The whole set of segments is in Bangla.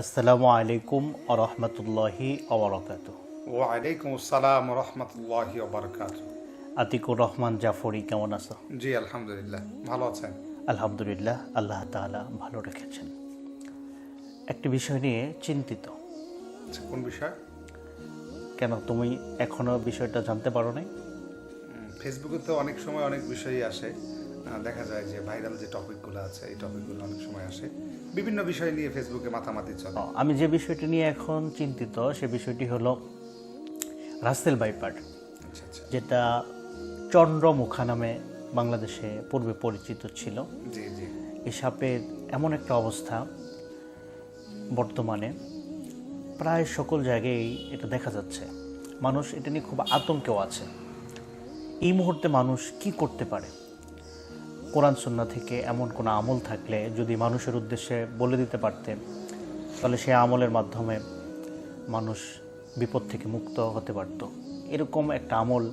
আসসালামু আলাইকুম আ রহমতুল্লাহি আবরকাত ওয়ালাইকুম আসসালাম রহমতুল্লাহ বারকাত আতিকুর রহমান জাফরি কেমন আছো? জি আলহামদুলিল্লাহ। ভালো আছেন? আলহামদুলিল্লাহ আল্লাহ তাআলা ভালো রেখেছেন। একটি বিষয় নিয়ে চিন্তিত। আচ্ছা, কোন বিষয়? কেন তুমি এখনও বিষয়টা জানতে পারো নাই? ফেসবুকে তো অনেক সময় অনেক বিষয়ই আসে। দেখা যায় যে ভাইরাল যে টপিকগুলো আছে এই টপিকগুলো অনেক সময় আসে। বিভিন্ন বিষয় নিয়ে ফেসবুকে মাথামাতি চলে। আমি যে বিষয়টি নিয়ে এখন চিন্তিত সে বিষয়টি হলো রাসেল বাইপার আচ্ছা আচ্ছা। যেটা চন্দ্রমুখা নামে বাংলাদেশে পূর্বে পরিচিত ছিল। এই সাপের এমন একটা অবস্থা বর্তমানে প্রায় সকল জায়গায় এটা দেখা যাচ্ছে। মানুষ এটা নিয়ে খুব আতঙ্কেও আছে। এই মুহূর্তে মানুষ কি করতে পারে? কোরআন সন্না থেকে এমন কোনো আমল থাকলে যদি মানুষের উদ্দেশ্যে বলে দিতে পারতেন, তাহলে সে আমলের মাধ্যমে মানুষ বিপদ থেকে মুক্ত হতে পারত। এরকম একটা আমল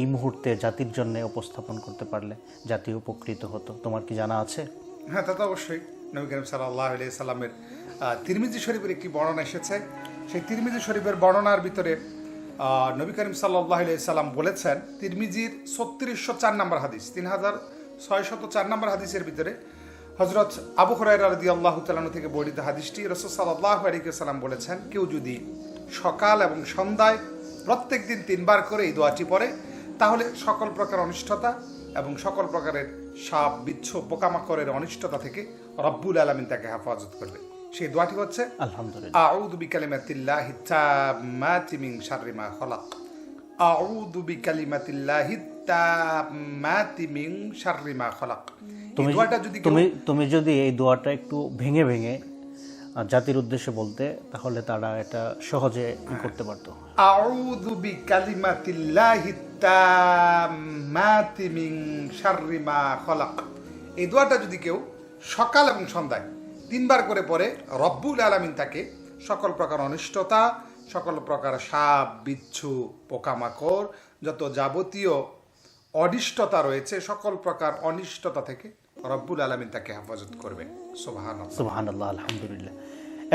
এই মুহূর্তে জাতির জন্য উপস্থাপন করতে পারলে জাতি উপকৃত হতো। তোমার কি জানা আছে? হ্যাঁ তা তো অবশ্যই। নবী করিম সাল্লাহ আলি সাল্লামের তিরমিজি শরীফের একটি বর্ণনা এসেছে। সেই তিরমিজি শরীফের বর্ণনার ভিতরে নবী করিম সাল্লাহ আলি সাল্লাম বলেছেন, তিরমিজির ছত্রিশশো চার নম্বর হাদিস, তিন হাজার ছয়শত চার নম্বর হাদিসের ভিতরে হজরত আবু হরাই রাদি আল্লাহ তালানু থেকে বর্ণিত হাদিসটি রসদ সাল্লাহ আলিকাল্লাম বলেছেন কেউ যদি সকাল এবং সন্ধ্যায় প্রত্যেক দিন তিনবার করে এই দোয়াটি পড়ে তাহলে সকল প্রকার অনিষ্টতা এবং সকল প্রকারের সাপ বিচ্ছ পোকামাকড়ের অনিষ্টতা থেকে রব্বুল আলমিন তাকে হেফাজত করবে। সেই দোয়াটি হচ্ছে আলহামদুলিল্লাহ। আউযু বিকালিমাতিল্লাহি তাম্মাতি মিন শাররি মা খলাক। আউযু বিকালিমাতিল্লাহি তুমি যদি তুমি তুমি যদি এই দোয়াটা একটু ভেঙে ভেঙে জাতির উদ্দেশ্যে বলতে তাহলে তারা এটা সহজে করতে পারতো। আউযু বিকালিমাতিল্লাহি তাম্মাতি মিন শাররি মা খলাক। এই দোয়াটা যদি কেউ সকাল এবং সন্ধ্যায় তিনবার করে পরে রব্বুল আলামিন তাকে সকল প্রকার অনিষ্টতা সকল প্রকার সাপ বিচ্ছু পোকামাকড় যত যাবতীয় অনিষ্টতা রয়েছে, সকল প্রকার অনিষ্টতা থেকে রব্বুল আলামিন তাকে হেফাজত করবে। সুবাহান আল্লাহ আলহামদুলিল্লাহ।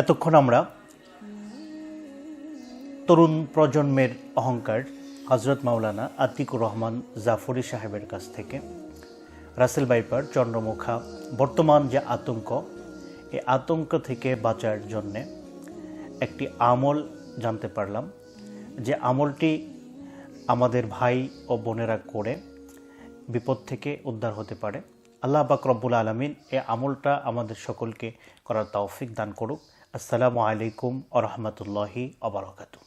এতক্ষণ আমরা তরুণ প্রজন্মের অহংকার হজরত মাওলানা আতিকুর রহমান জাফরি সাহেবের কাছ থেকে, রাসেল বাইপার চন্দ্রমুখা, বর্তমান যে আতঙ্ক এই আতঙ্ক থেকে বাঁচার জন্যে একটি আমল জানতে পারলাম। যে আমলটি আমাদের ভাই ও বোনেরা করে বিপদ থেকে উদ্ধার হতে পারে। আল্লাহ বাক রব্বুল আলমিন এ আমলটা আমাদের সকলকে করার তৌফিক দান করুক। আসসালামু আলাইকুম আ রহমতুল্লাহি আবরকাতু